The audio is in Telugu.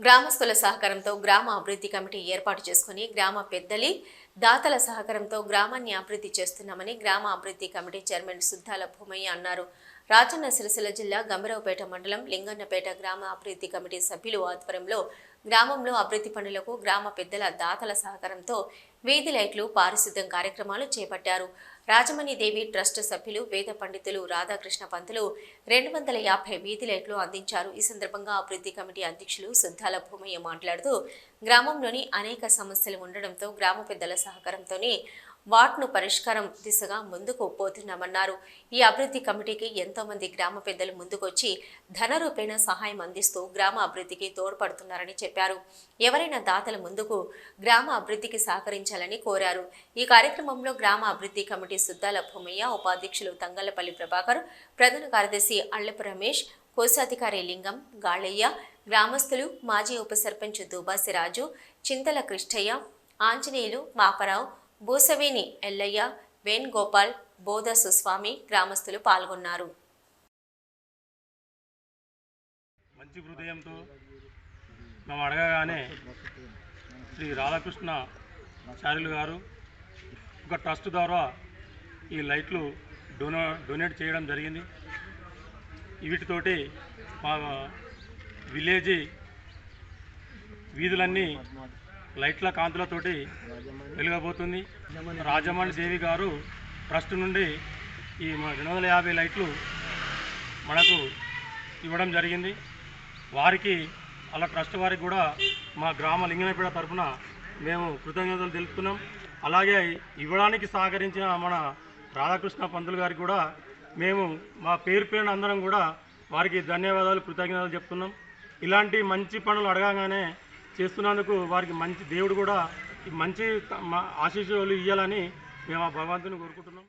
గ్రామస్తుల సహకారంతో గ్రామ అభివృద్ధి కమిటీ ఏర్పాటు చేసుకుని గ్రామ పెద్దలి దాతల సహకారంతో గ్రామాన్ని అభివృద్ధి చేస్తున్నామని గ్రామ అభివృద్ధి కమిటీ చైర్మన్ సుద్దాల భూమయ్య అన్నారు. రాజన్న సిరిసిల్ల జిల్లా గంభీరావుపేట మండలం లింగన్నపేట గ్రామ అభివృద్ధి కమిటీ సభ్యులు ఆధ్వర్యంలో గ్రామంలో అభివృద్ధి పనులకు గ్రామ పెద్దల దాతల సహకారంతో వీధి లైట్లు పారిశుద్ధ్యం కార్యక్రమాలు చేపట్టారు. రాజమణిదేవి ట్రస్ట్ సభ్యులు వేద పండితులు రాధాకృష్ణ పంతులు రెండు వందల యాభై వీధి లైట్లు అందించారు. ఈ సందర్భంగా అభివృద్ధి కమిటీ అధ్యక్షులు సుద్దాల భూమయ్య మాట్లాడుతూ గ్రామంలోని అనేక సమస్యలు ఉండడంతో గ్రామ పెద్దల సహకారంతోనే వాట్ను పరిష్కారం దిశగా ముందుకు పోతున్నామన్నారు. ఈ అభివృద్ధి కమిటీకి ఎంతో మంది గ్రామ పెద్దలు ముందుకొచ్చి ధన రూపేణ సహాయం అందిస్తూ గ్రామ అభివృద్ధికి తోడ్పడుతున్నారని చెప్పారు. ఎవరైనా దాతల ముందుకు గ్రామ అభివృద్ధికి సహకరించాలని కోరారు. ఈ కార్యక్రమంలో గ్రామ అభివృద్ధి కమిటీ సుద్దాల భూమయ్య ఉపాధ్యక్షులు తంగలపల్లి ప్రభాకర్ ప్రధాన కార్యదర్శి అళ్ళపు రమేష్ కోశాధికారి లింగం గాళయ్య గ్రామస్తులు మాజీ ఉప సర్పంచ్ దుబాసిరాజు చింతల కృష్ణయ్య ఆంజనేయులు మాపరావు భూసవేని ఎల్లయ్య వేణుగోపాల్ బోధ సుస్వామి గ్రామస్తులు పాల్గొన్నారు. మంచి హృదయంతో మేము అడగగానే శ్రీ రాధాకృష్ణ చార్యులు గారు ఒక ట్రస్ట్ ద్వారా ఈ లైట్లు డొనో డొనేట్ చేయడం జరిగింది. వీటితోటి మా విలేజీ వీధులన్నీ లైట్ల కాంతులతోటి వెలుగబోతుంది. రాజమణి దేవి గారు ట్రస్ట్ నుండి ఈ రెండు వందల యాభై లైట్లు మనకు ఇవ్వడం జరిగింది. వారికి అలా ట్రస్ట్ వారికి కూడా మా గ్రామ లింగనపేట తరఫున మేము కృతజ్ఞతలు తెలుపుతున్నాం. అలాగే ఇవ్వడానికి సహకరించిన మన రాధాకృష్ణ పంతులు గారికి కూడా మేము మా పేరు పేరున అందరం కూడా వారికి ధన్యవాదాలు కృతజ్ఞతలు చెప్తున్నాం. ఇలాంటి మంచి పనులు అడగగానే చేస్తున్నందుకు వారికి మంచి దేవుడు కూడా మంచి మా ఆశీస్సులు ఇవ్వాలని మేము ఆ భగవంతుని కోరుకుంటున్నాం.